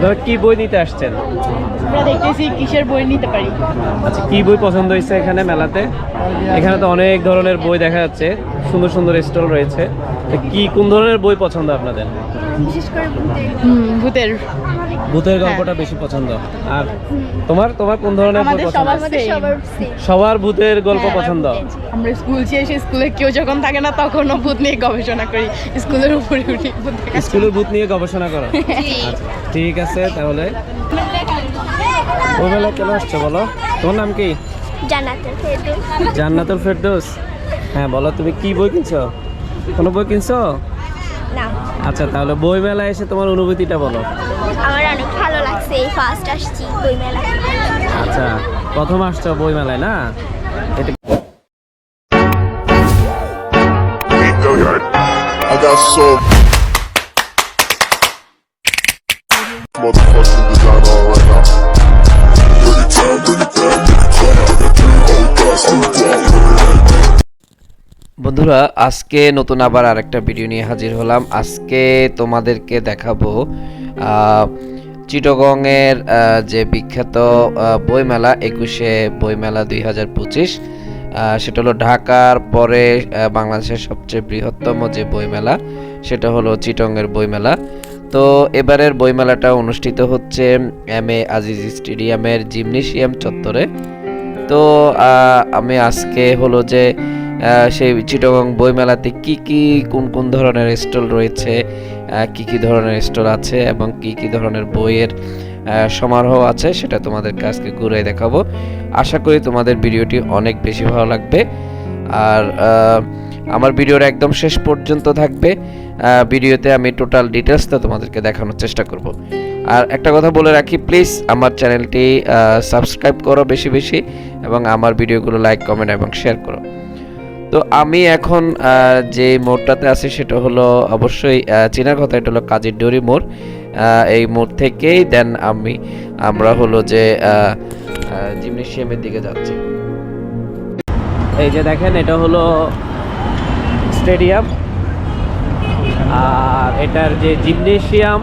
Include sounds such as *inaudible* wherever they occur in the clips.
আপনারা কি বই নিতে আসছেন? আমরা দেখতেছি কিসের বই নিতে পারি। আচ্ছা কি বই পছন্দ হয়েছে এখানে মেলাতে? এখানে তো অনেক ধরনের বই দেখা যাচ্ছে সুন্দর সুন্দর স্টল রয়েছে। তো কি কোন ধরনের বই পছন্দ আপনাদের? হুম ভূতের। ভূতের গল্পটা বেশি পছন্দ। আর তোমার তোমার কোন ধরনের বই আমাদের পছন্দ? সবার সবার সবার ভূতের গল্প হ্যাঁ, পছন্দ? আমরা স্কুল শেষে স্কুলে কেউ যখন থাকে না তখনও ভূত নিয়ে গবেষণা করি। স্কুলের উপরে উঠি স্কুলের ভূত নিয়ে গবেষণা করো। *laughs* আচ্ছা, ঠিক আছে তাহলে। বইমেলা কেন আসছো বলো? তোমার নাম কি? জান্নাতুল ফেরদৌস। জান্নাতুল ফেরদৌস। হ্যাঁ বলো তুমি কি বই কিনছো? কোনো বই কিনছো? আচ্ছা তাহলে বই মেলায় এসে তোমার অনুভূতিটা বলো। আমার অনেক ভালো লাগছে এই ফার্স্ট আসছি বই মেলা আচ্ছা প্রথম আসছো বই মেলায় না? এটা I got so motherfucking বন্ধুরা, আজকে নতুন আবার আরেকটা ভিডিও নিয়ে হাজির হলাম। আজকে তোমাদেরকে দেখাবো চিটগংয়ের যে বিখ্যাত বইমেলা, একুশে বইমেলা দুই হাজার পঁচিশ সেটা হলো ঢাকার পরে বাংলাদেশের সবচেয়ে বৃহত্তম যে বইমেলা, সেটা হলো চিটংয়ের বইমেলা। তো এবারের বইমেলাটা অনুষ্ঠিত হচ্ছে এম এ আজিজ স্টেডিয়ামের জিমনেশিয়াম চত্বরে। তো আমি আজকে হলো যে সেই চিটগং বইমেলাতে কি কি, কোন কোন ধরনের স্টল রয়েছে কি কি ধরনের স্টল আছে এবং কি কি ধরনের বইয়ের সমারোহ আছে সেটা তোমাদেরকে আজকে ঘুরে দেখাবো। আশা করি তোমাদের ভিডিওটি অনেক বেশি ভালো লাগবে। আর আমার ভিডিওর একদম শেষ পর্যন্ত থাকবে। ভিডিওতে আমি টোটাল ডিটেলসটা তোমাদেরকে দেখানোর চেষ্টা করব। আর একটা কথা বলে রাখি, প্লিজ আমার চ্যানেলটি সাবস্ক্রাইব করো বেশি বেশি এবং আমার ভিডিওগুলো লাইক, কমেন্ট এবং শেয়ার করো। তো আমি এখন যে মোড়টাতে আছি সেটা হলো অবশ্যই চেনার কথা, এটা হলো কাজীর ডোরি মোড়। এই মোড় থেকেই দেন আমি, আমরা হলো যে জিমনেশিয়ামের দিকে যাচ্ছি। এই যে দেখেন, এটা হলো স্টেডিয়াম। আর এটার যে জিমনেশিয়াম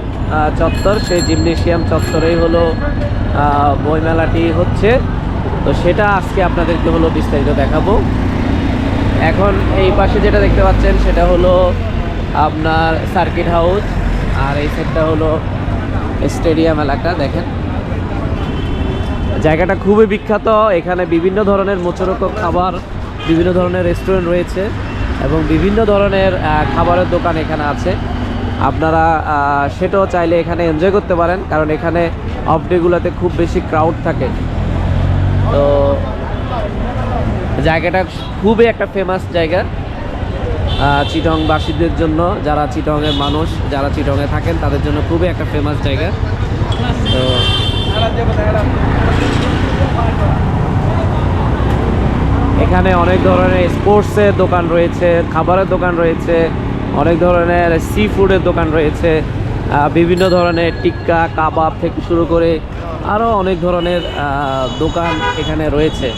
চত্বর, সেই জিমনেশিয়াম চত্বরেই হলো বইমেলাটি হচ্ছে। তো সেটা আজকে আপনাদেরকে হলো বিস্তারিত দেখাবো। এখন এই পাশে যেটা দেখতে পাচ্ছেন, সেটা হলো আপনার সার্কিট হাউস আর এই সাইডটা হলো স্টেডিয়াম এলাকা, দেখেন। জায়গাটা খুবই বিখ্যাত, এখানে বিভিন্ন ধরনের মোচরক খাবার, বিভিন্ন ধরনের রেস্টুরেন্ট রয়েছে, এবং বিভিন্ন ধরনের খাবারের দোকান এখানে আছে। আপনারা সেটাও চাইলে এখানে এনজয় করতে পারেন, কারণ এখানে অফ ডেগুলোতে খুব বেশি ক্রাউড থাকে। তো জায়গাটা খুবই একটা ফেমাস জায়গা চিটংবাসীদের জন্য, যারা চিটংয়ের মানুষ, যারা চিটংয়ে থাকেন, তাদের জন্য খুবই একটা ফেমাস জায়গা। তো এখানে অনেক ধরনের স্পোর্টসের দোকান রয়েছে, খাবারের দোকান রয়েছে, অনেক ধরনের সি ফুডের দোকান রয়েছে বিভিন্ন ধরনের টিক্কা, কাবাব থেকে শুরু করে আরও অনেক ধরনের দোকান এখানে রয়েছে।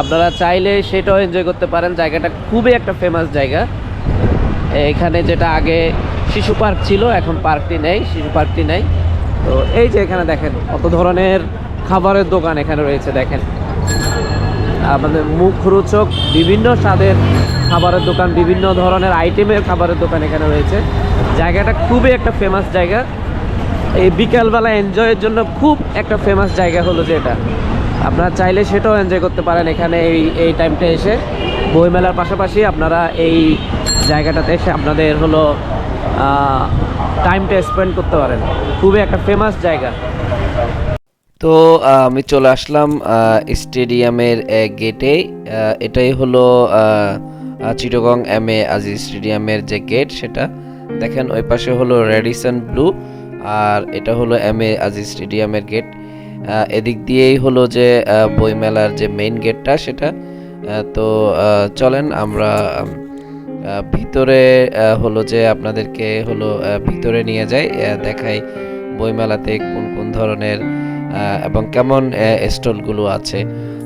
আপনারা চাইলে সেটাও এনজয় করতে পারেন। জায়গাটা খুবই একটা ফেমাস জায়গা। এখানে যেটা আগে শিশু পার্ক ছিল, এখন পার্কটি নেই, শিশু পার্কটি নেই। তো এই যে এখানে দেখেন, কত ধরনের খাবারের দোকান এখানে রয়েছে, দেখেন। আমাদের মুখরোচক বিভিন্ন স্বাদের খাবারের দোকান, বিভিন্ন ধরনের আইটেমের খাবারের দোকান এখানে রয়েছে। জায়গাটা খুবই একটা ফেমাস জায়গা। এই বিকালবেলা এনজয়ের জন্য খুব একটা ফেমাস জায়গা হলো যে এটা আপনারা চাইলে সেটাও এনজয় করতে পারেন এখানে এই এই টাইমটা এসে। বইমেলার পাশাপাশি আপনারা এই জায়গাটাতে এসে আপনাদের হলো টাইমটা স্পেন্ড করতে পারেন। খুবই একটা ফেমাস জায়গা। তো আমি চলে আসলাম স্টেডিয়ামের গেটে এটাই হলো চিটগং এম এ আজিজ স্টেডিয়ামের যে গেট সেটা। দেখেন, ওই পাশে হলো রেডিসন ব্লু আর এটা হলো এম এ আজিজ স্টেডিয়ামের গেট এদিক দিয়েই হলো যে বইমেলার যে মেইন গেটটা সেটা। তো চলেন আমরা ভিতরে হলো যে আপনাদেরকে হলো ভিতরে নিয়ে যাই দেখাই বইমেলাতে কোন কোন ধরনের এবং কেমন স্টলগুলো আছে।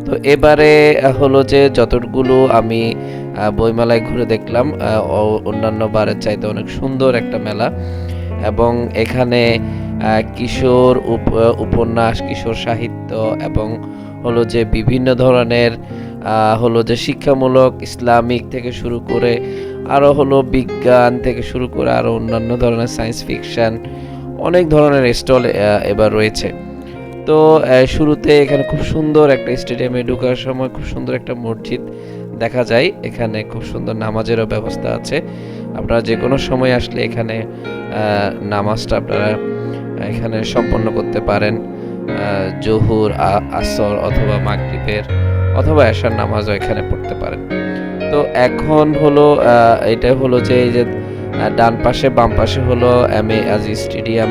তো এবারে হলো যে যতগুলো আমি বইমেলায় ঘুরে দেখলাম অন্যান্য বারের চাইতে অনেক সুন্দর একটা মেলা। এবং এখানে কিশোর উপ- উপন্যাস, কিশোর সাহিত্য এবং হলো যে বিভিন্ন ধরনের হলো যে শিক্ষামূলক ইসলামিক থেকে শুরু করে আরও হলো বিজ্ঞান থেকে শুরু করে আরও অন্যান্য ধরনের সায়েন্স ফিকশান অনেক ধরনের স্টল এবার রয়েছে। তো শুরুতে এখানে খুব সুন্দর একটা স্টেডিয়ামে ঢুকার সময় খুব সুন্দর একটা মসজিদ দেখা যায়। এখানে খুব সুন্দর নামাজেরও ব্যবস্থা আছে। আপনারা যে কোনো সময় আসলে এখানে নামাজটা আপনারা এখানে সম্পন্ন করতে পারেন জহুর আসর অথবা মাগরিবের অথবা এশার নামাজও এখানে পড়তে পারেন। তো এখন হলো এটা হলো যে এই যে ডান পাশে, বাম পাশে হলো এম এ আজি স্টেডিয়াম,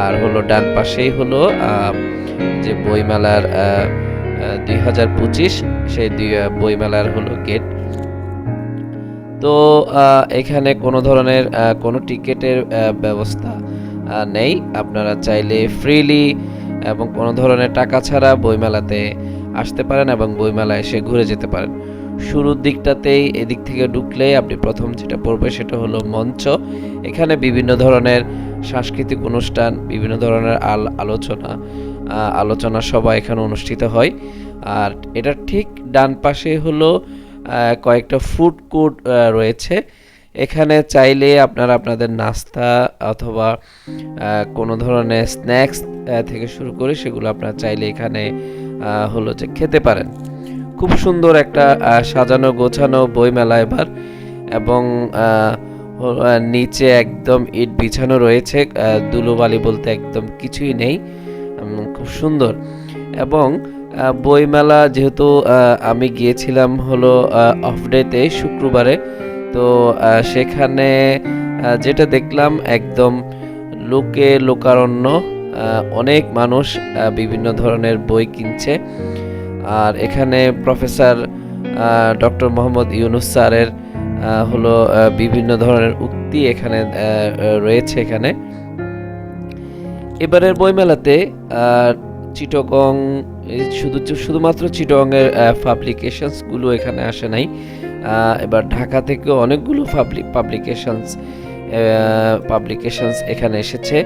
আর হলো ডান পাশেই হলো যে বইমেলার দুই হাজার পঁচিশ, সেই বইমেলার হলো গেট। তো এখানে কোনো ধরনের কোনো টিকিটের ব্যবস্থা নেই। আপনারা চাইলে ফ্রিলি এবং কোনো ধরনের টাকা ছাড়া বইমেলাতে আসতে পারেন এবং বইমেলা এসে ঘুরে যেতে পারেন। শুরুর দিকটাতেই এদিক থেকে ঢুকলে আপনি প্রথম যেটা পড়বে সেটা হলো মঞ্চ। এখানে বিভিন্ন ধরনের সাংস্কৃতিক অনুষ্ঠান, বিভিন্ন ধরনের আল আলোচনা আলোচনা সভা এখানে অনুষ্ঠিত হয়। আর এটা ঠিক ডান পাশে হলো কয়েকটা ফুড কোর্ট রয়েছে। এখানে চাইলে আপনারা আপনাদের নাস্তা অথবা কোনো ধরনের স্ন্যাক্স থেকে শুরু করে সেগুলো আপনারা চাইলে এখানে হলো যে খেতে পারেন। খুব সুন্দর একটা সাজানো গোছানো বইমেলা এবার এবং নিচে একদম ইট বিছানো রয়েছে আহ, ধুলোবালি বলতে একদম কিছুই নেই খুব সুন্দর। এবং বইমেলা যেহেতু আমি গিয়েছিলাম হলো অফ ডেতে শুক্রবারে তো সেখানে যেটা দেখলাম একদম লোকে লোকারণ্য অনেক মানুষ বিভিন্ন ধরনের বই কিনছে। আর এখানে প্রফেসর ডক্টর মোহাম্মদ ইউনুস স্যারের হলো বিভিন্ন ধরনের উক্তি এখানে রয়েছে এখানে। এবারের বইমেলাতে চিটগং শুধু, শুধুমাত্র চিটগংয়ের পাবলিকেশনসগুলো এখানে আসে নাই। এবার ঢাকা থেকে অনেকগুলো পাবলিক পাবলিকেশনস পাবলিকেশনস এখানে এসেছে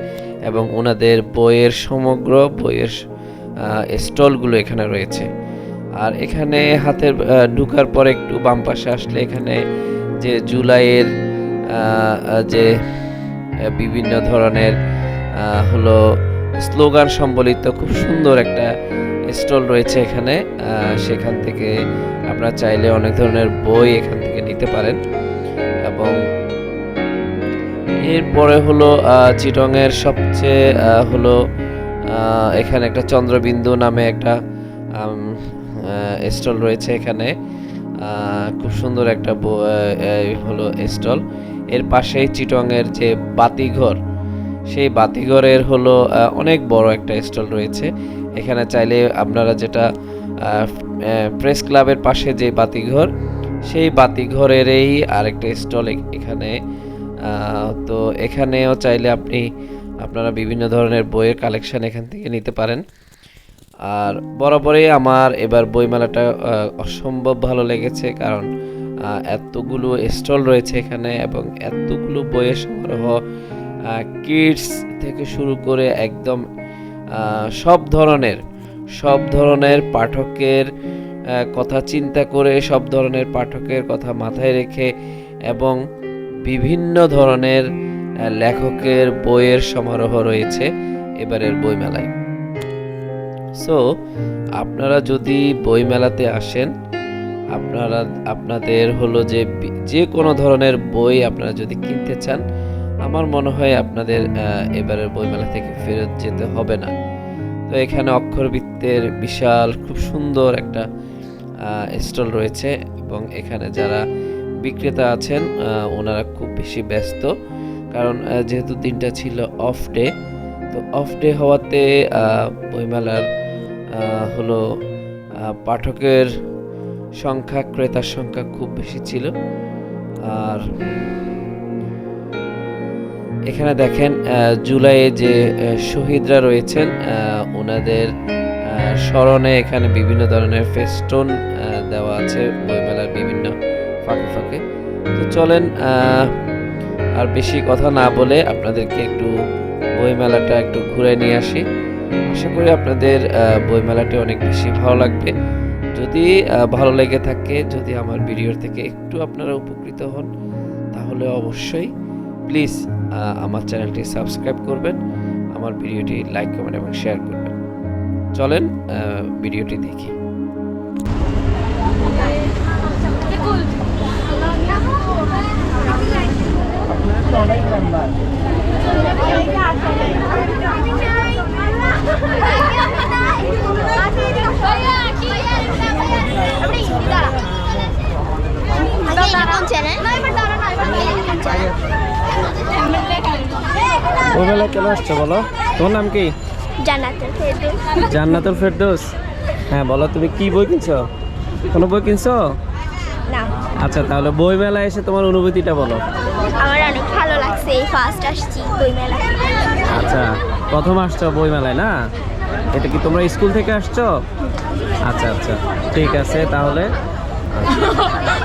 এবং ওনাদের বইয়ের সমগ্র বইয়ের স্টলগুলো এখানে রয়েছে। আর এখানে হাতের ঢুকার পর একটু বাম পাশে আসলে এখানে যে জুলাইয়ের যে বিভিন্ন ধরনের হলো স্লোগান সম্বলিত খুব সুন্দর একটা স্টল রয়েছে এখানে। সেখান থেকে আপনারা চাইলে অনেক ধরনের বই এখান থেকে নিতে পারেন। এবং এরপরে হলো চিটংয়ের সবচেয়ে হলো এখানে একটা চন্দ্রবিন্দু নামে একটা স্টল রয়েছে এখানে। খুব সুন্দর একটা হলো স্টল। এর পাশেই চিটংয়ের যে বাতিঘর, সেই বাতিঘরের হলো অনেক বড় একটা স্টল রয়েছে। এখানে চাইলে আপনারা যেটা প্রেস ক্লাবের পাশে যে বাতিঘর, সেই বাতিঘরেরই আরেকটা স্টল এখানে তো এখানেও চাইলে আপনি, আপনারা বিভিন্ন ধরনের বইয়ের কালেকশান এখান থেকে নিতে পারেন। আর বরাবরই আমার এবার বইমেলাটা অসম্ভব ভালো লেগেছে কারণ এতগুলো স্টল রয়েছে এখানে এবং এতগুলো বইয়ের সমারোহ কিডস থেকে শুরু করে একদম সব ধরনের সব ধরনের পাঠকের কথা চিন্তা করে, সব ধরনের পাঠকের কথা মাথায় রেখে এবং বিভিন্ন ধরনের লেখকের বইয়ের সমারোহ রয়েছে এবারের বইমেলায়। সো আপনারা যদি বইমেলাতে আসেন, আপনারা, আপনাদের হলো যে যে কোনো ধরনের বই আপনারা যদি কিনতে চান, আমার মনে হয় আপনাদের এবারের বইমেলা থেকে ফেরত যেতে হবে না। তো এখানে অক্ষরবৃত্তের বিশাল, খুব সুন্দর একটা স্টল রয়েছে এবং এখানে যারা বিক্রেতা আছেন ওনারা খুব বেশি ব্যস্ত। কারণ যেহেতু দিনটা ছিল অফ ডে তো অফ ডে হওয়াতে বইমেলার হলো পাঠকের সংখ্যা, ক্রেতার সংখ্যা খুব বেশি ছিল। আর এখানে দেখেন জুলাইয়ে যে শহীদরা রয়েছেন ওনাদের স্মরণে এখানে বিভিন্ন ধরনের ফেস্টুন দেওয়া আছে, বইমেলার বিভিন্ন ফাঁকে ফাঁকে। তো চলেন আর বেশি কথা না বলে আপনাদেরকে একটু বইমেলাটা একটু ঘুরে নিয়ে আসি। আশা করি আপনাদের বইমেলাটি অনেক বেশি ভালো লাগবে। যদি ভালো লেগে থাকে, যদি আমার ভিডিওর থেকে একটু আপনারা উপকৃত হন, তাহলে অবশ্যই প্লিজ আমার চ্যানেলটি সাবস্ক্রাইব করবেন, আমার ভিডিওটি লাইক কমেন্ট এবং শেয়ার করবেন। চলেন ভিডিওটি দেখি। চ্যানেল বইমেলা কেন আসছো বলো? তোমার নাম কি? জান্নাতুল ফেরদৌস। হ্যাঁ বলো তুমি কি বই কিনছো? কোনো বই কিনছো? আচ্ছা তাহলে বই মেলায় এসে তোমার অনুভূতিটা বলো। আমার অনেক ভালো লাগছে এই ফার্স্ট আসছি বইমেলা আচ্ছা প্রথম আসছো বই মেলায় না? এটা কি তোমরা স্কুল থেকে আসছো? আচ্ছা আচ্ছা ঠিক আছে তাহলে। *laughs*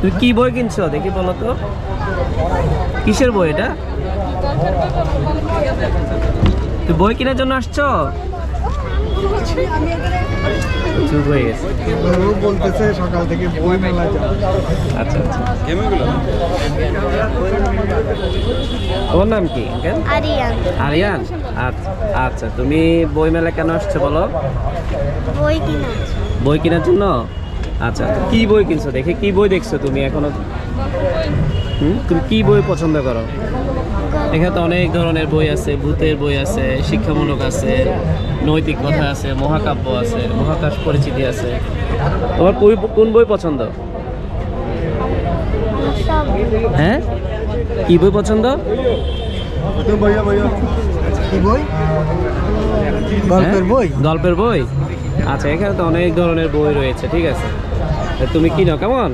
তুই কি বই কিনছো দেখি বলো তো? কিসের বই এটা? তুই বই কেনার জন্য আসছো? চুপ হয়ে গেছে। বলতেছে সকাল থেকে বই মেলা আচ্ছা আচ্ছা। তোমার নাম কি আঙ্কেল? আরিয়ান। আরিয়ান? আচ্ছা আচ্ছা। তুমি বই মেলা কেন আসছো বলো? বই বই কেনার জন্য? আচ্ছা কি বই কিনছো? দেখে কি বই দেখছ তুমি এখনও? হুম? তুমি কি বই পছন্দ করো? এখানে তো অনেক ধরনের বই আছে ভূতের বই আছে শিক্ষামূলক আছে নৈতিক কথা আছে মহাকাব্য আছে মহাকাশ পরিচিতি আছে। তোমার কোন বই পছন্দ? হ্যাঁ? কি বই পছন্দ? বই? গল্পের হ্যাঁ? বই। গল্পের বই? আচ্ছা এখানে তো অনেক ধরনের বই রয়েছে ঠিক আছে। তুমি কিনো কেমন?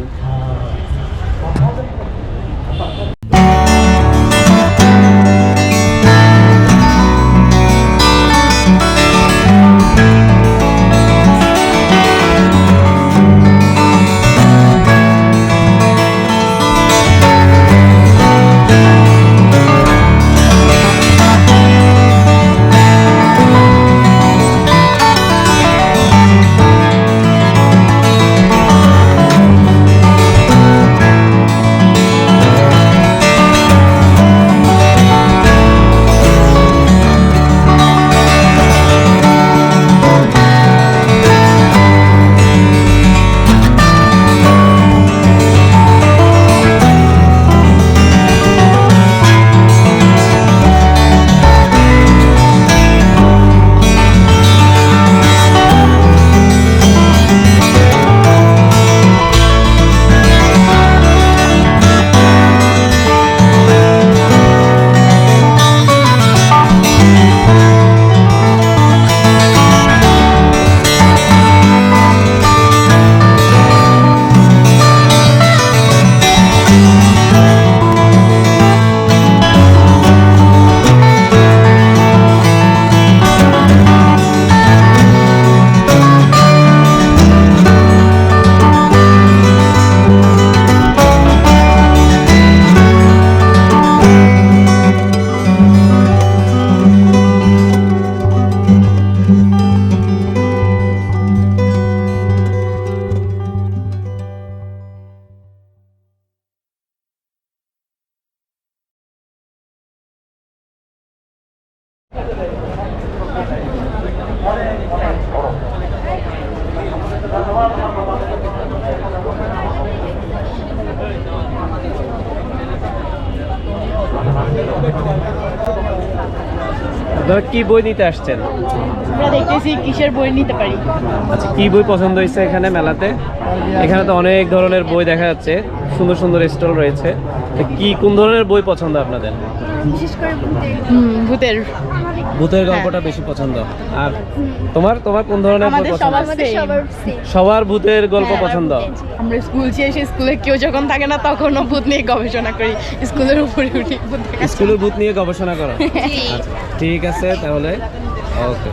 কি বই নিতে আসছেন? আমরা দেখতেছি কিসের বই নিতে পারি। আচ্ছা কি বই পছন্দ হয়েছে এখানে মেলাতে? এখানে তো অনেক ধরনের বই দেখা যাচ্ছে সুন্দর সুন্দর স্টল রয়েছে। তো কি কোন ধরনের বই পছন্দ আপনাদের? বিশেষ করে ভূতের। ভূতের গল্পটা বেশি পছন্দ। আর তোমার তোমার কোন ধরনের। সবার ভূতের গল্প হ্যাঁ, পছন্দ? আমরা স্কুল শেষে স্কুলে কেউ যখন থাকে না তখনও ভূত নিয়ে গবেষণা করি। স্কুলের উপরে উঠি স্কুলের ভূত নিয়ে গবেষণা করো। *laughs* আচ্ছা, ঠিক আছে তাহলে। ওকে।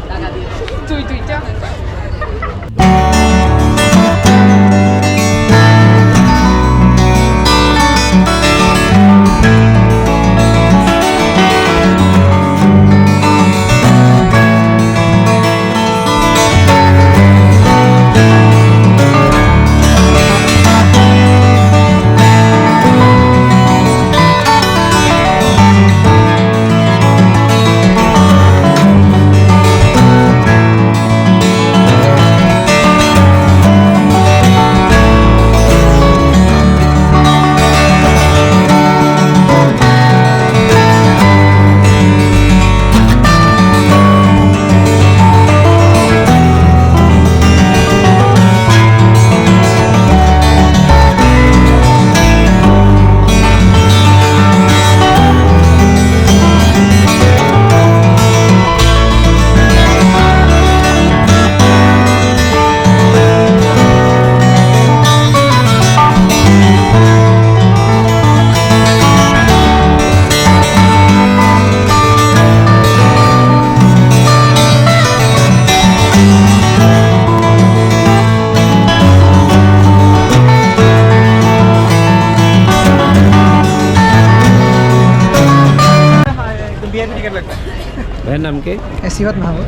নাম কি সিফাত মাহমুদ।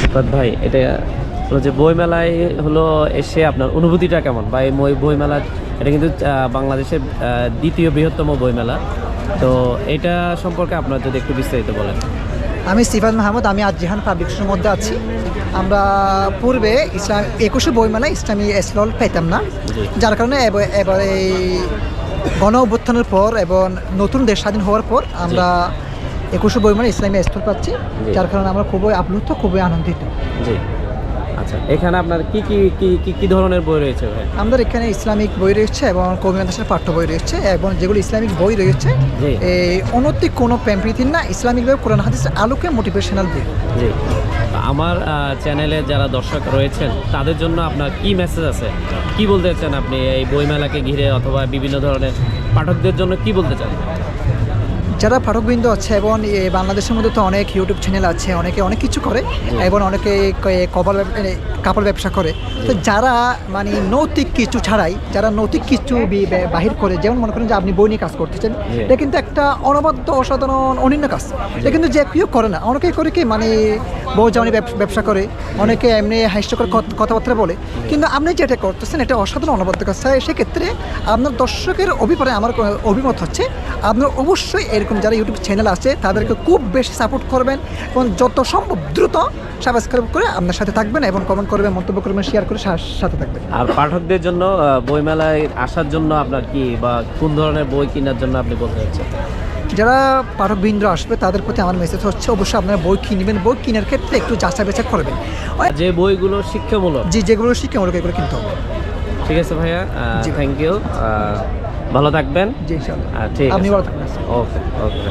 সিফাত ভাই এটা হলো যে বইমেলায় হলো এসে আপনার অনুভূতিটা কেমন? বা এই বইমেলা এটা কিন্তু বাংলাদেশের দ্বিতীয় বৃহত্তম বইমেলা। তো এটা সম্পর্কে আপনার যদি একটু বিস্তারিত বলেন। আমি সিফাত মাহমুদ আমি আজিহান পাবলিকেশনের মধ্যে আছি। আমরা পূর্বে ইসলাম একুশে বইমেলায় ইসলামী স্লল পেতাম না। যার কারণে এব- এবার এই গণ অভ্যুত্থানের পর এবং নতুন দেশ স্বাধীন হওয়ার পর আমরা একুশে বইমেলা ইসলামী স্থল পাচ্ছি যার কারণে আমরা খুবই আপ্লুত খুবই আনন্দিত। জি। আচ্ছা এখানে আপনার কি কি কি কি কি ধরনের বই রয়েছে ভাই? আমাদের এখানে ইসলামিক বই রয়েছে এবং কবি মাদ্রাসার পাঠ্য বই রয়েছে এবং যেগুলো ইসলামিক বই রয়েছে। এই অনৈতিক কোনো প্যাম্পলিথিন না ইসলামিকভাবে কোরআন হাদিস আলোকে মোটিভেশনাল বই। জি। আমার চ্যানেলে যারা দর্শক রয়েছেন তাদের জন্য আপনার কি মেসেজ আছে? কি বলতে চান আপনি এই বইমেলাকে ঘিরে অথবা বিভিন্ন ধরনের পাঠকদের জন্য কি বলতে চান? যারা পাঠকবৃন্দ আছে এবং বাংলাদেশের মধ্যে তো অনেক ইউটিউব চ্যানেল আছে অনেকে অনেক কিছু করে এবং অনেকে কপাল কাপড় ব্যবসা করে। তো যারা মানে নৈতিক কিছু ছাড়াই যারা নৈতিক কিছু বাহির করে যেমন মনে করেন যে আপনি বই নিয়ে কাজ করতেছেন এটা কিন্তু একটা অনবদ্য অসাধারণ অনিন্য কাজ। এটা কিন্তু যে কেউ করে না। অনেকেই করে কি মানে বউ যেমন ব্যবসা করে অনেকে এমনি হাস্যকর কথাবার্তা বলে। কিন্তু আপনি যেটা করতেছেন এটা অসাধারণ অনবদ্য কাজ। সেক্ষেত্রে আপনার দর্শকের অভিপ্রায় আমার অভিমত হচ্ছে আপনার অবশ্যই এরকম যারা ইউটিউব চ্যানেল আছে তাদেরকে খুব বেশি সাপোর্ট করবেন এবং যত সম্ভব দ্রুত সাবস্ক্রাইব করে আপনার সাথে থাকবেন এবং কমেন্ট করবেন মন্তব্য করবেন শেয়ার করে সাথে থাকবেন। আর পাঠকদের জন্য বইমেলায় আসার জন্য আপনার কি বা কোন ধরনের বই কেনার জন্য আপনি বলতে চাচ্ছেন? যারা পাঠকবৃন্দ আসবে তাদের প্রতি আমার মেসেজ হচ্ছে অবশ্যই আপনারা বই কিনবেন বই কেনার ক্ষেত্রে একটু যাচাই বেচা করবেন যে বইগুলো শিক্ষামূলক। যে যেগুলো শিক্ষামূলক এগুলো কিনতে হবে। ঠিক আছে ভাইয়া জি। থ্যাংক ইউ ভালো থাকবেন? জি ঠিক আপনি আছে। ভালো থাকবেন ওকে ওকে।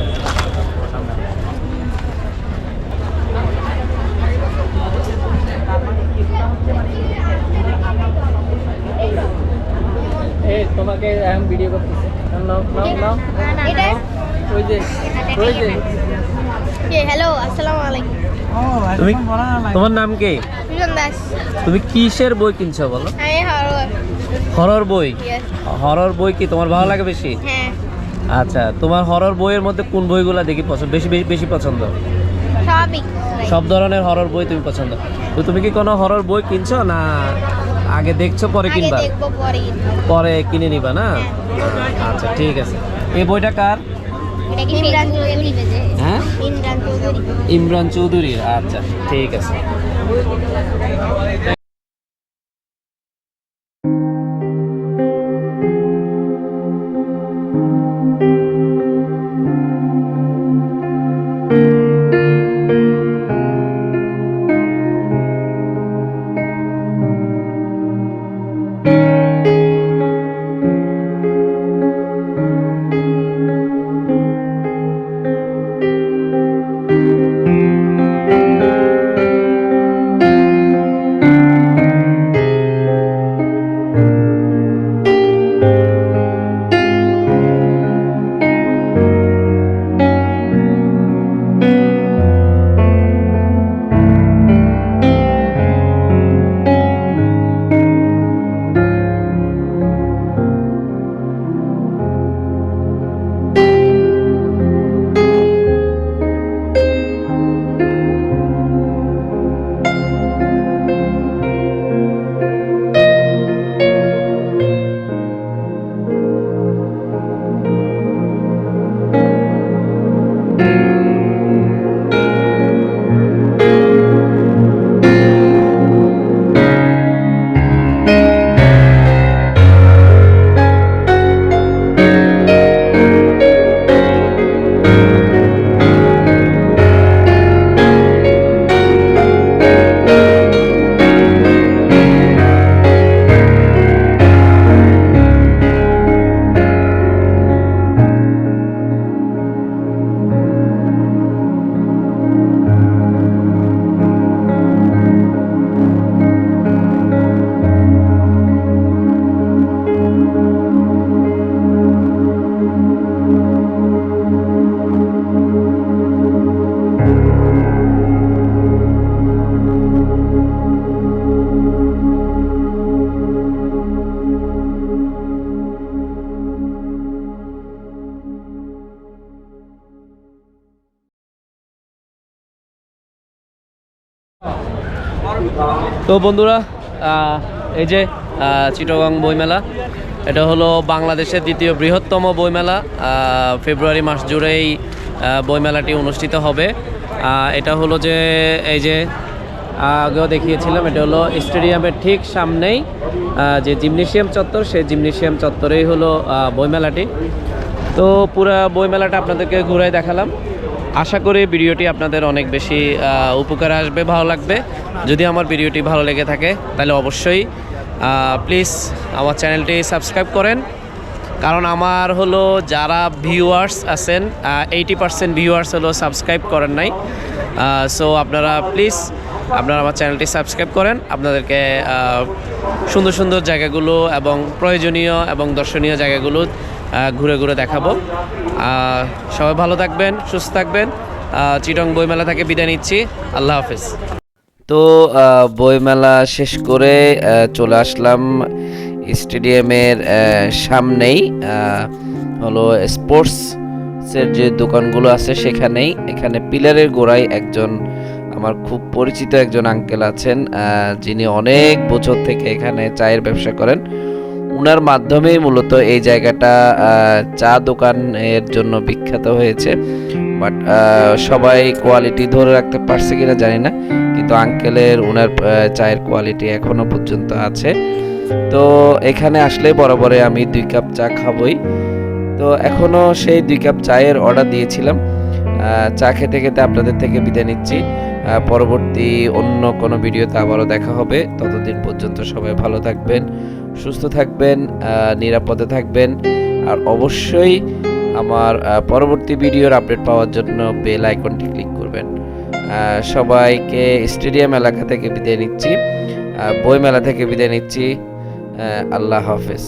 তোমাকে ভিডিও করতেছে। নাও নাও নাও। এটা ওই যে ওই যে। হ্যালো আসসালামু আলাইকুম। তুমি তোমার নাম কি? দাস। তুমি কিসের বই কিনছো বলো? আমি হরর বই? হরর বই কি তোমার ভালো লাগে বেশি? হ্যাঁ। আচ্ছা তোমার হরর বইয়ের মধ্যে কোন বইগুলো দেখি পছন্দ? বেশি বেশি বেশি পছন্দ? সব ধরনের হরর বই তুমি পছন্দ? তো তুমি কি কোনো হরর বই কিনছো না আগে দেখছ পরে আগে কিনবা? পরে পরে কিনে নিবা না? আচ্ছা ঠিক আছে। এই বইটা কার? ইমরান চৌধুরী। হ্যাঁ? ইমরান চৌধুরী। ইমরান চৌধুরীর আচ্ছা ঠিক আছে। তো বন্ধুরা এই যে চিটাগং বইমেলা, এটা হলো বাংলাদেশের দ্বিতীয় বৃহত্তম বইমেলা। ফেব্রুয়ারি মাস জুড়েই বইমেলাটি অনুষ্ঠিত হবে। এটা হলো যে, এই যে আগেও দেখিয়েছিলাম, এটা হলো স্টেডিয়ামের ঠিক সামনেই যে জিমনেশিয়াম চত্বর, সেই জিমনেশিয়াম চত্বরেই হলো বইমেলাটি। তো পুরো বইমেলাটা আপনাদেরকে ঘুরাই দেখালাম। আশা করি ভিডিওটি আপনাদের অনেক বেশি উপকারে আসবে, ভালো লাগবে। যদি আমার ভিডিওটি ভালো লেগে থাকে, তাহলে অবশ্যই প্লিজ আমার চ্যানেলটি সাবস্ক্রাইব করেন। কারণ আমার হলো যারা ভিউয়ার্স আছেন এইটি পার্সেন্ট ভিউয়ার্স হলো সাবস্ক্রাইব করেন নাই। সো আপনারা প্লিজ আপনারা আমার চ্যানেলটি সাবস্ক্রাইব করেন। আপনাদেরকে সুন্দর সুন্দর জায়গাগুলো এবং প্রয়োজনীয় এবং দর্শনীয় জায়গাগুলো ঘুরে ঘুরে দেখাবো। সবাই ভালো থাকবেন, সুস্থ থাকবেন। চিটং বইমেলা থেকে বিদায় নিচ্ছি। আল্লাহ হাফেজ। তো বইমেলা শেষ করে চলে আসলাম স্টেডিয়ামের সামনেই। হলো স্পোর্টসের যে দোকানগুলো আছে সেখানেই। এখানে পিলারের গোড়ায় একজন, আমার খুব পরিচিত একজন আঙ্কেল আছেন যিনি অনেক বছর থেকে এখানে চায়ের ব্যবসা করেন। উনার মাধ্যমেই মূলত এই জায়গাটা চা দোকানের জন্য বিখ্যাত হয়েছে। বাট সবাই কোয়ালিটি ধরে রাখতে পারছে কিনা জানি না। কিন্তু আঙ্কেলের উনার চায়ের কোয়ালিটি এখনও পর্যন্ত আছে। তো এখানে আসলে বরাবরে আমি দুই কাপ চা খাবই। তো এখনও সেই দুই কাপ চায়ের অর্ডার দিয়েছিলাম। চা খেতে খেতে আপনাদের থেকে বিদায় নিচ্ছি। পরবর্তী অন্য কোনো ভিডিওতে আবারও দেখা হবে। ততদিন পর্যন্ত সবাই ভালো থাকবেন। সুস্থ থাকবেন নিরাপদে থাকবেন। আর অবশ্যই আমার পরবর্তী ভিডিওর আপডেট পাওয়ার জন্য বেল আইকনটি ক্লিক করবেন। সবাইকে স্টেডিয়াম এলাকা থেকে বিদায় নিচ্ছি বইমেলা থেকে বিদায় নিচ্ছি। আল্লাহ হাফেজ।